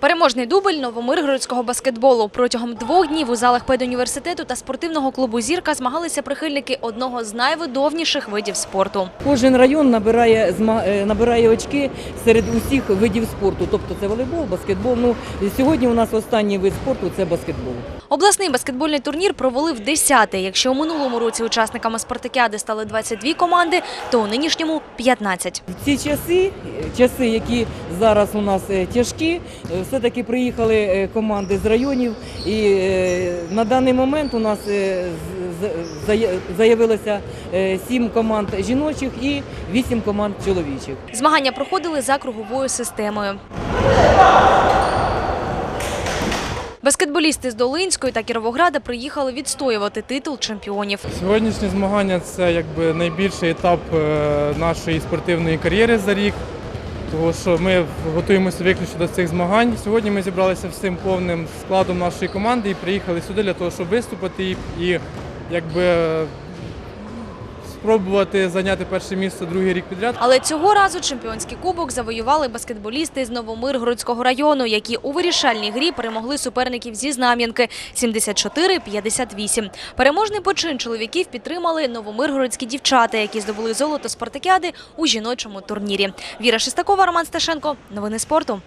Переможний дубль новомиргородського баскетболу. Протягом двох днів у залах педуніверситету та спортивного клубу Зірка змагалися прихильники одного з найвидовніших видів спорту. Кожен район набирає е, набирає очки серед усіх видів спорту. Тобто це волейбол, баскетбол. Ну сьогодні у нас останній вид спорту це баскетбол. Обласний баскетбольний турнір провели в 10-те. Якщо у минулому році учасниками спартакіади стали 22 команди, то у нинішньому 15. В ці часи, часи, які зараз у нас е, тяжкі, е, все-таки приїхали е, команди з районів, і на даний момент у нас заявилося сім команд жіночих і вісім команд чоловічих. Змагання проходили за круговою системою. Баскетболісти з Долинської та Кіровограда приїхали відстоювати титул чемпіонів. Сьогоднішні змагання це якби найбільший етап нашої спортивної кар'єри за рік. Тому що ми готуємося виключно до цих змагань. Сьогодні ми зібралися всім повним складом нашої команди і приїхали сюди для того, щоб виступити і, і якби спробувати зайняти перше місце другий рік підряд. Але цього разу чемпіонський кубок завоювали баскетболісти з Новомиргородського району, які у вирішальній грі перемогли суперників зі Знам'янки 74-58. Переможний почин чоловіків підтримали новомиргородські дівчата, які здобули золото спартакіади у жіночому турнірі. Віра Шестакова, Роман Сташенко. Новини спорту.